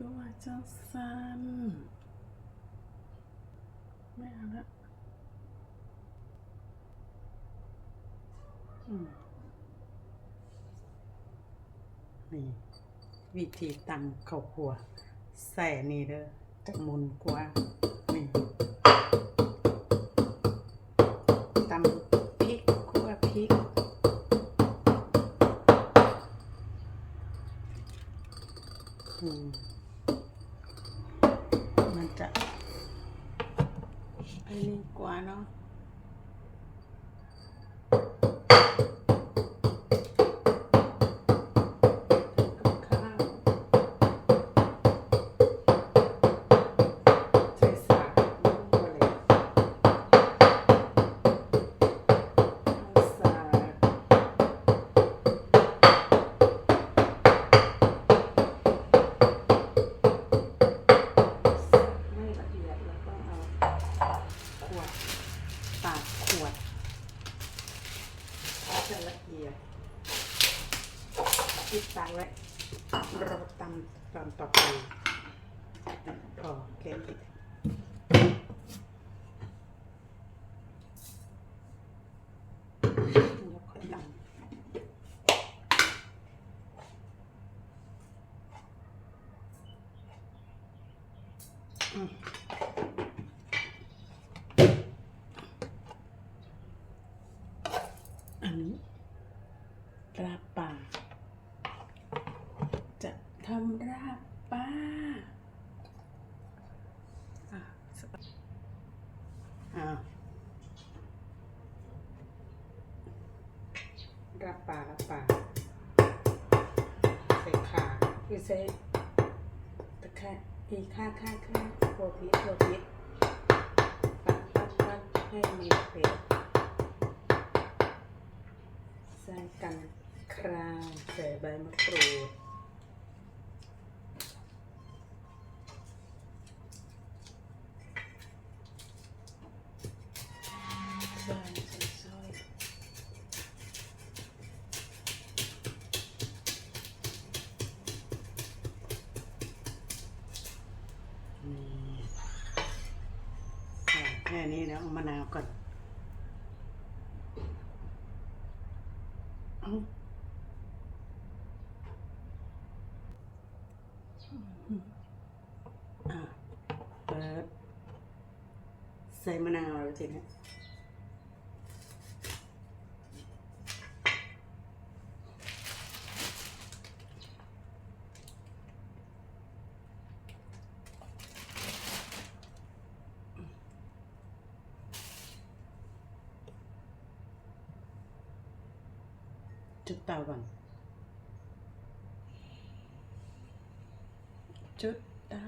คือว่าเจ้าสันไม่เอาละอืมนี่ วิธีตำข้าวคั่วใส่นี่เด้อจะมุนกว่านี่ตำพริกคั่วพริก อืม มันจ อ้าวราบป่าราบป่าใส่ขาคือใส่ตะแคร่อีข้าข้าข้าโคพิษโคพิษ แค่นี้แล้วเอามะนาวก่อนเออะเปิดใส่มะนาวแล้วทีนี้ จุดเตาก่อนจุดเตา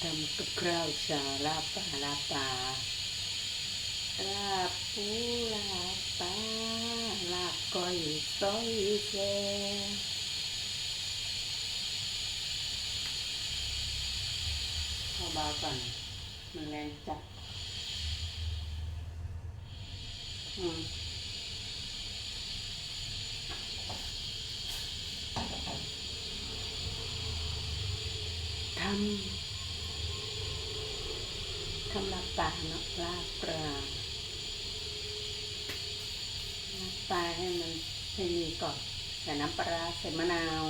ทำกับข้าวชาลาปลาลาปลาลาปูลา ก้อยซอยแซ่เข้าบาก่อนมันแรงจัดอืมทำทำลาบปลาเนาะลาบปลา ลาบปลาให้มันให้มีก่อนใส่น้ำปลาใส่มะนาว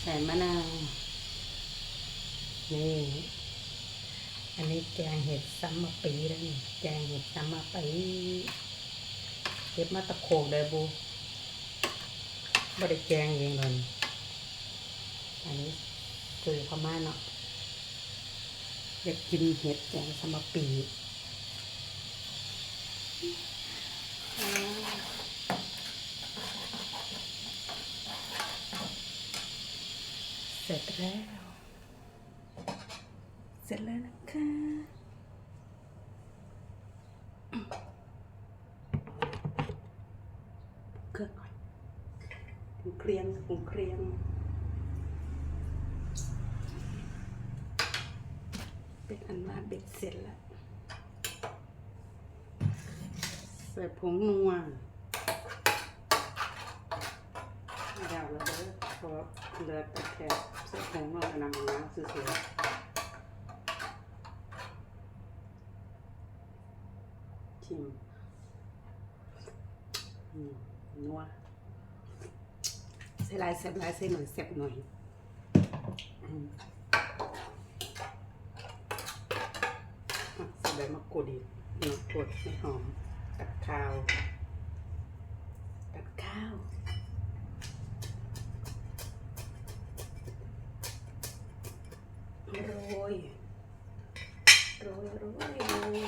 ใส่มะนาวนี่ อันนี้แกงเห็ดซัมมะปีแล้วนี่แกงเห็ดซัมมะปีเก็บมาตะโขกได้บูบ่ได้แกงเองเลยอันนี้คือพม่าเนาะ อยากกินเห็ดแกงสมปีอ่าเสร็จแล้ว เสร็จแล้วนะคะเครื่องก่อนปรุงเครียงปรุงเครียง เป็นอันว่าเบ็ดเสร็จแล้ว ใส่ผงนัวไม่ยาวแล้วเด้อเพราะเหลือแต่แค่ใส่ผงนัวกับน้ำมันน้ำสวยๆชิมอืมนัวใส่หลายเสียบหลายใส่หน่อยเสียบหน่อยอืม อะ ใบมะกรูดอีกมะกรูดให้หอมตัดข้าวตัดข้าวโรยโรยโรยโรย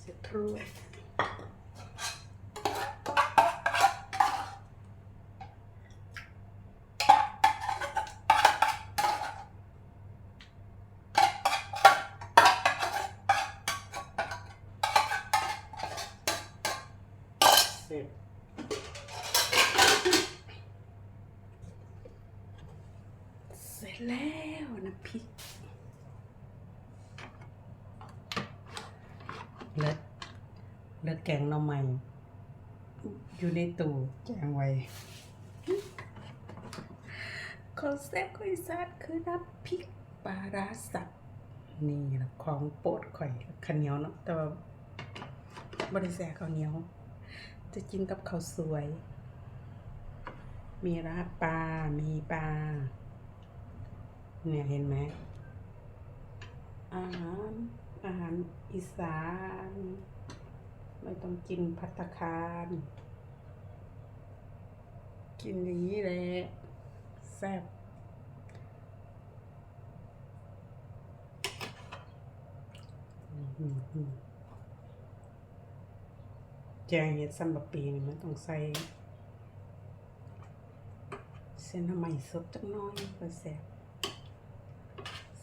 เสร็จถ้ว แล้วน้ำพริกเลิศเลิศแกงหน่อไม้อยู่ในตู้แกงไว้คอนเซ็ปต์ของอีสานคือน้ำพริกปลาร้าสับนี่แหละของโปรดข่อยข้าวเหนียวเนาะแต่ว่าบริแซข้าวเหนียว จะกินกับข้าวสวย มีราดปลา มีปลา เนี่ยเห็นไหมอาหารอาหารอีสาน ไม่ต้องกินพัตตาคาร กินอย่างนี้เลยแซ่บแกงเห็ดซัมบะปีนี่มันต้องใส่เส้นทำไมสดจักน้อยก็แซ่บ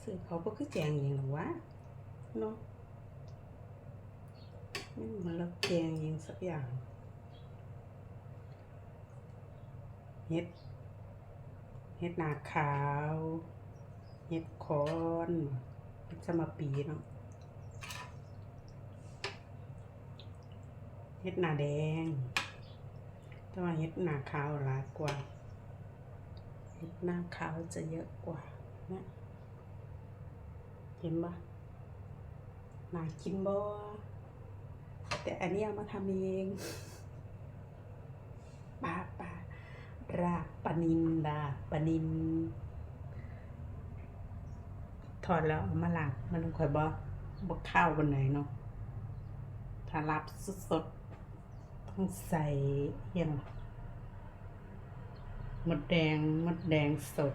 ซื้อเขาก็คือแจงเองหรอวะเนาะไม่เหมือนเราแกงเองสักอย่างเห็ดเห็ดหนาขาวเห็ดคอนเห็ดสมปีเนาะเห็ดหนาแดง แต่ว่าเห็ดหนาขาวหลายกว่าเห็ดหนาขาวจะเยอะกว่านะ เห็นปะน่ากินบ่แต่อันนี้เอามาทำเองปลาปลารากปลานินรากปลานิน ถอดแล้วเอามาล้างมันค่อยบ่บ่ข้าวบนไหนเนาะถ้ารับสดๆต้องใส่เยังมดแดงมดแดงสด